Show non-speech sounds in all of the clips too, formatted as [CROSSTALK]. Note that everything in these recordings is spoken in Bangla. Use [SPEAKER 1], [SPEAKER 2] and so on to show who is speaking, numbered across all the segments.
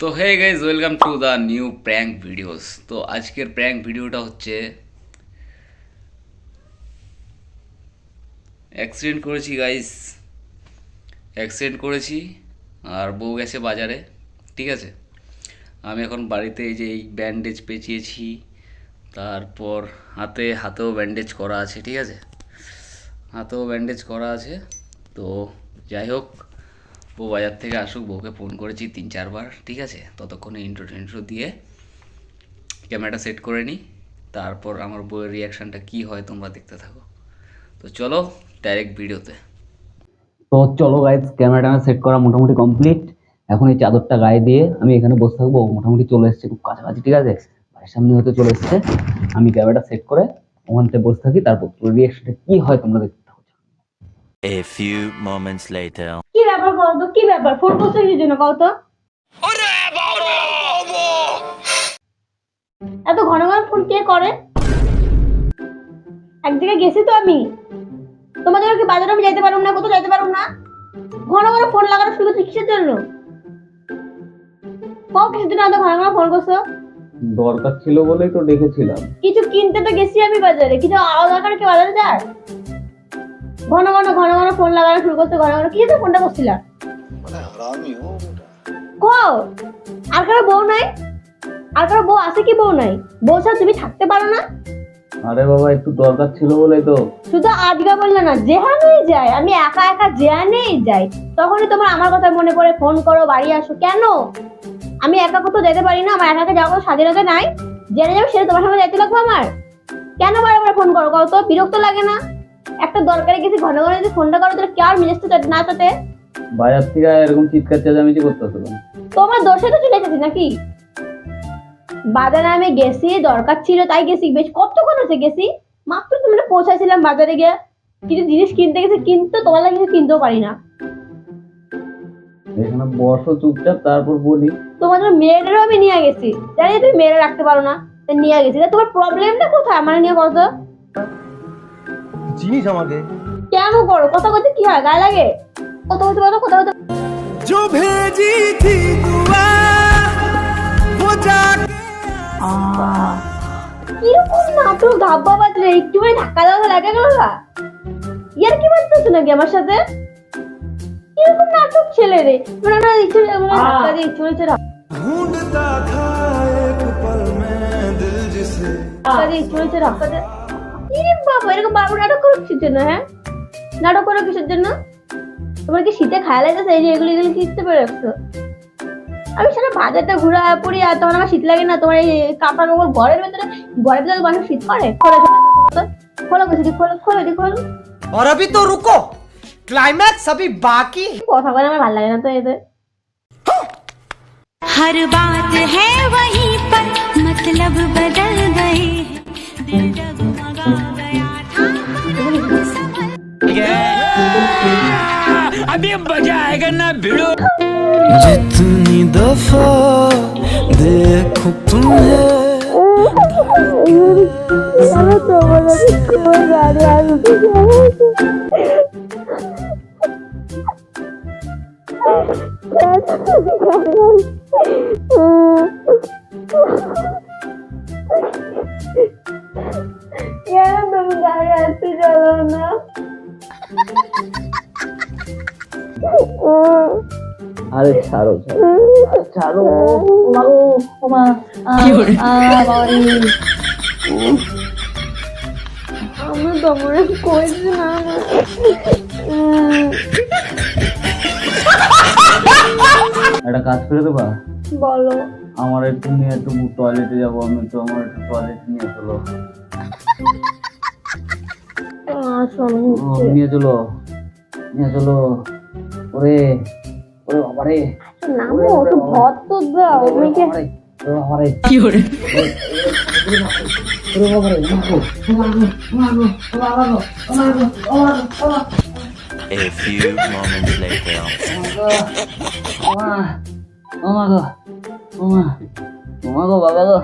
[SPEAKER 1] তো hey guys welcome to the new prank videos. তো আজকের প্র্যাঙ্ক ভিডিওটা হচ্ছে অ্যাক্সিডেন্ট করেছি গাইস। অ্যাক্সিডেন্ট করেছি। আর বউ গেছে বাজারে, ঠিক আছে? আমি এখন বাড়িতে এই যে এই ব্যান্ডেজ পেঁচিয়েছি, তারপর হাতে, হাতেও ব্যান্ডেজ করা আছে, ঠিক আছে? হাতেও ব্যান্ডেজ করা আছে, তো যাই হোক, বউ বাজার থেকে আসুক, বউকে ফোন করেছি তিন, চারবার, ঠিক আছে? ততক্ষণে ইন্ট্রো টিন্ট্রো দিয়ে ক্যামেরাটা সেট করে নিই, তারপর আমার বউয়ের রিয়াকশানটা কী হয় তোমরা দেখতে থাকো। তো চলো ডাইরেক্ট ভিডিওতে
[SPEAKER 2] তো চলো গাইজ ক্যামেরাটা সেট করা মোটামুটি কমপ্লিট এখন এই চাদরটা গায়ে দিয়ে আমি এখানে বসে থাকব। মোটামুটি চলে এসেছে খুব কাছাকাছি ঠিক আছে? বাড়ির সামনে হয়তো চলে এসেছে। আমি ক্যামেরাটা সেট করে ওখানটায় বসে থাকি তারপর রিয়াকশনটা কি হয় তোমরা দেখতে থাকো।
[SPEAKER 3] A few moments later.
[SPEAKER 4] কি ব্যাপার বলতো কি ব্যাপার? ফোন করছ কি জন্য কও তো? আরে বাবা! এত ঘন ঘন ফোন কে করে? এক জায়গায় গেছি তো আমি। তোমাদের কি বাজারে আমি যাইতে পারব না কোথাও যাইতে পারব না? ঘন ঘন ফোন লাগানো শুরু করছি কিসের জন্য? কও জন্য এত ঘন ঘন ফোন করছ।
[SPEAKER 2] দরকার ছিল বলেই তো ডেকেছিলাম
[SPEAKER 4] কিছু কিনতে তো গেছি আমি বাজারে কিছু আলাদা দরকার কি বাজারে যায়? ঘন ঘন ঘন ঘন ফোন লাগানো শুরু করতে ঘন ঘন কি তো ফোনটা করছিলা? কও আর কারও বউ নাই? আর কারও বউ আছে কি বউ নাই? বউ ছাড়া তুমি থাকতে পারো না?
[SPEAKER 2] আরে বাবা একটু দরকার ছিল বলেই তো।
[SPEAKER 4] শুধু আজকে বললে না যেখানেই যাই আমি একা একা যেখানেই যাই তখনই তোমার আমার কথা মনে পড়ে ফোন করো বাড়ি আসো। কেন? আমি একা কোথাও যেতে পারি না আমার একা একা যাওয়ার স্বাধীনতা নাই। জেনে যাব সেটা তোমার সামনে যাইতে লাগবে আমার? কেন বারে বারে ফোন করো? কত বিরক্ত লাগে না। একটা দরকারে গেছি ঘন ঘন যদি ফোনটা করো তাহলে আর মেজাজটা না তাতে?
[SPEAKER 2] বাজার থেকে এরকম চিৎকার চেঁচামেচি করতেছিল
[SPEAKER 4] তোমার দোষে তো চলে এসেছি নাকি? বাজারে আমি গেছি দরকার ছিল তাই গেছি বেশ কতক্ষণ হচ্ছে গেছি মাত্র তুমি পৌঁছাইছিলাম বাজারে গিয়ে কিছু জিনিস কিনতে গেছি কিন্তু তোমার লাগে কিছু কিনতেও পারি না
[SPEAKER 2] এখানে বসো চুপচাপ তারপর বলি
[SPEAKER 4] তোমাদের মেয়েদেরও আমি নিয়ে গেছি জানি তুমি মেয়েরা রাখতে পারো না তাই নিয়ে গেছি তা তোমার প্রবলেমটা কোথায় আমার নিয়ে কত
[SPEAKER 5] চিনিস আমাকে
[SPEAKER 4] কেন করো কথা কথা কি হয় গায়ে লাগে কত কথা কথা কথা কথা
[SPEAKER 6] जो भेजी थी दुआ वो जाके
[SPEAKER 4] কিরকম নাটক ধাব্বা বাজলে একটুখানি ধাক্কা দেওয়া লাগে গেল না ইয়ার কি বলতেছো নাকি আমার সাথে কিরকম নাটক ছেলে রে মানে না ইচ্ছে মানে ধাক্কা দিয়ে ইচ্ছে হয়েছে
[SPEAKER 6] ढूंढता था एक पल में दिल जिसे
[SPEAKER 4] ধাক্কা দিয়ে ইচ্ছে হয়েছে ধাক্কা দিয়ে ইরে বাবা এরকম বাবু নাটক করো কিসের জন্য হ্যাঁ নাটক করো কিসের জন্য তোমার কি শীতে খায়া লাগতেছে এই যে এগুলো এগুলো কিনতে পেরে রাখছো আমি সারা বাজারটা ঘুরে পড়ি আর তখন আমার শীত লাগে না তোমার এই কাপড় কাপড় ঘরের ভেতরে ঘরের ভেতরে মানুষ শীত করে খোলো খোলো খোলো খোলো খোলো দি খোলো
[SPEAKER 6] और अभी तो रुको क्लाइमैक्स अभी बाकी है
[SPEAKER 4] কথা বলে আমার ভালো লাগে না তো এদের
[SPEAKER 7] हर बात है वहीं पर मतलब बदल गए हैं दिल डगमगा गया था संभल
[SPEAKER 6] जितनी दफा देखो तुम्हें
[SPEAKER 4] Yarın da hayatı canına. [LAUGHS]
[SPEAKER 2] আরে ছাড়ো ছাড়ো।
[SPEAKER 4] বাবু ওমা আমি তোমার কইছি না
[SPEAKER 2] একটা কাজ করে দেবা?
[SPEAKER 4] বলো।
[SPEAKER 2] আমার একটু নিয়ে একটু টয়লেটে যাব আমি তো আমার একটু টয়লেট নিয়ে চলো। নিয়ে চলো নিয়ে চলো। ওরে ওরে বাবারে।
[SPEAKER 4] নামো একটু ভর তো দাও
[SPEAKER 2] ওরে
[SPEAKER 4] মেয়েকে
[SPEAKER 2] ওরে বাবারে। কি ওরে? ওরে বাবারে মাগো মাগো মাগো মাগো মাগো মাগো
[SPEAKER 3] A few moments later.
[SPEAKER 2] ওমা ওমা গো ওমা ওমা গো বাবা গো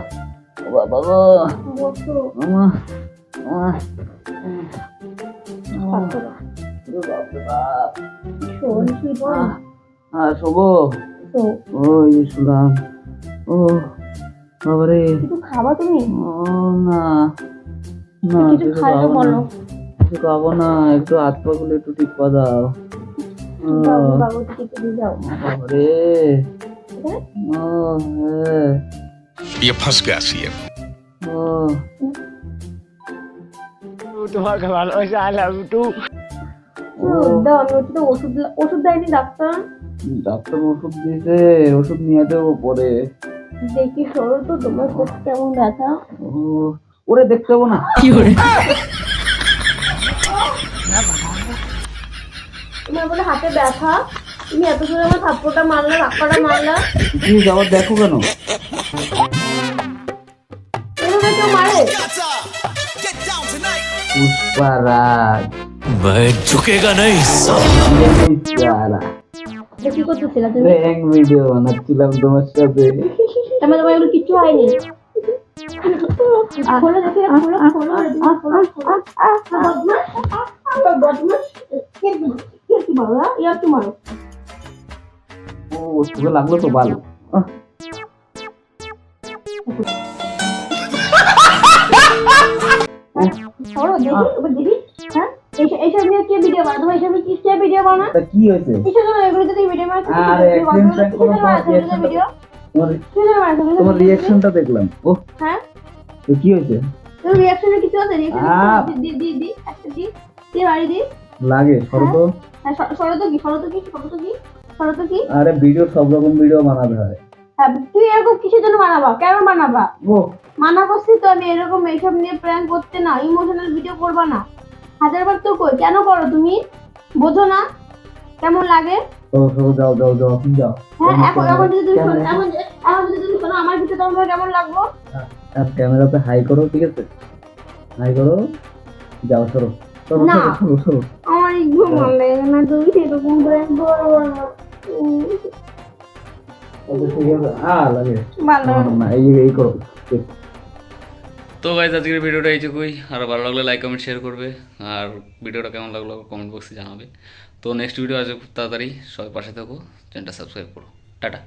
[SPEAKER 2] ও বাবা গো। ওমা ওমা
[SPEAKER 4] পারছ না।
[SPEAKER 2] বাপরে বাপ।
[SPEAKER 4] শোন শুই পড়
[SPEAKER 2] আর শোবো
[SPEAKER 4] তো
[SPEAKER 2] ওই শুলাম ও বাবারে
[SPEAKER 4] কিছু খাবা তুমি
[SPEAKER 2] ও না না
[SPEAKER 4] কিছু
[SPEAKER 2] কিছু
[SPEAKER 4] খাইলে
[SPEAKER 2] খাবো না
[SPEAKER 4] বলো
[SPEAKER 2] কিছু খাবো না একটু হাত পা গুলো একটু ঠিক পা দাও ও,
[SPEAKER 4] বাবু বাবু টিকে দিয়ে যাও
[SPEAKER 2] বাবারে ও হ্যাঁ
[SPEAKER 5] ये फंस गया सीएम
[SPEAKER 2] ও
[SPEAKER 4] ওষুধ দাও আমি হচ্ছে তো ওষুধ ওষুধ দেয়নি ডাক্তার
[SPEAKER 2] ডাক্তার ওষুধ দিয়েছে ওষুধ নিয়ে দেবো পরে
[SPEAKER 4] দেখি সরো তো তোমার চোখ কেমন ব্যথা
[SPEAKER 2] ও ওরে দেখতে পাবো না
[SPEAKER 4] তোমার বলে হাতে ব্যথা তুমি এত জোরে আমার থাপ্পড়টা মারলা ধাক্কাটা মারলা
[SPEAKER 2] প্লিজ আবার দেখো কেন
[SPEAKER 4] এভাবে কেউ মারে
[SPEAKER 2] পুষ্পারাজ
[SPEAKER 5] मैं झुकेगा नहीं
[SPEAKER 2] সারা
[SPEAKER 4] তো কি করতেছিলা তুমি
[SPEAKER 2] প্র্যাঙ্ক ভিডিও বানাচ্ছিলাম তোমার সাথে
[SPEAKER 4] আমার তোমার এগুলো কিচ্ছু হয়নি খোলো দেখি খোলো খোলো বদমাস বদমাস কি মারো ইয়া কি
[SPEAKER 2] ও তোকে লাগল তো ভালো
[SPEAKER 4] সরো দেখি দেখি কে ভিডিও বানায় তোমার এইসব কি কে ভিডিও বানায়
[SPEAKER 2] তা কি
[SPEAKER 4] কিসের জন্য এগুলো যদি ভিডিও বানায়
[SPEAKER 2] আরে, কোনো সময়
[SPEAKER 4] ভিডিও
[SPEAKER 2] তোমার রিয়াকশনটা দেখলাম। ও
[SPEAKER 4] হ্যাঁ?
[SPEAKER 2] তো কি হয়েছে?
[SPEAKER 4] তোর রিয়াকশনে কিছু আছে? দি দি দি একটা দি। দি বাড়ি দি।
[SPEAKER 2] লাগে
[SPEAKER 4] হ্যাঁ? শরত কি শরত কি শরত কি শরত কি?
[SPEAKER 2] আরে ভিডিও সব রকম ভিডিও বানাতে হয়।
[SPEAKER 4] হ্যাঁ তুই এরকম কিসের জন্য বানাবা? কেন বানাবা?
[SPEAKER 2] ও
[SPEAKER 4] মানা করছি তো আমি এরকম এইসব নিয়ে প্র্যাঙ্ক করতে না ইমোশনাল ভিডিও করবা না। হাজারবার তো কই কেন করো তুমি? বোঝো না কেমন লাগে?
[SPEAKER 2] সরো সরো যাও যাও
[SPEAKER 4] হ্যাঁ এখন এখন যদি তুমি শোনো এখন যদি তুমি শোনো আমার ভিডিও তোমার কেমন লাগল?
[SPEAKER 2] আর ক্যামেরাতে হাই করো ঠিক আছে? হাই করো যাও সরো।
[SPEAKER 4] না। আমার ভালো লাগে না তুমি সেরকম করো না। ভালো।
[SPEAKER 2] এই করো। ঠিক।
[SPEAKER 1] তো গাইজ আজকের ভিডিওটা এইটুকুই। আর ভালো লাগলে লাইক কমেন্ট শেয়ার করবে। আর ভিডিওটা কেমন লাগল কমেন্ট বক্সে জানাবে। তো নেক্সট ভিডিও আসবে খুব তাড়াতাড়ি। সবাই পাশে থাকো চ্যানেলটা সাবস্ক্রাইব করো। টাটা।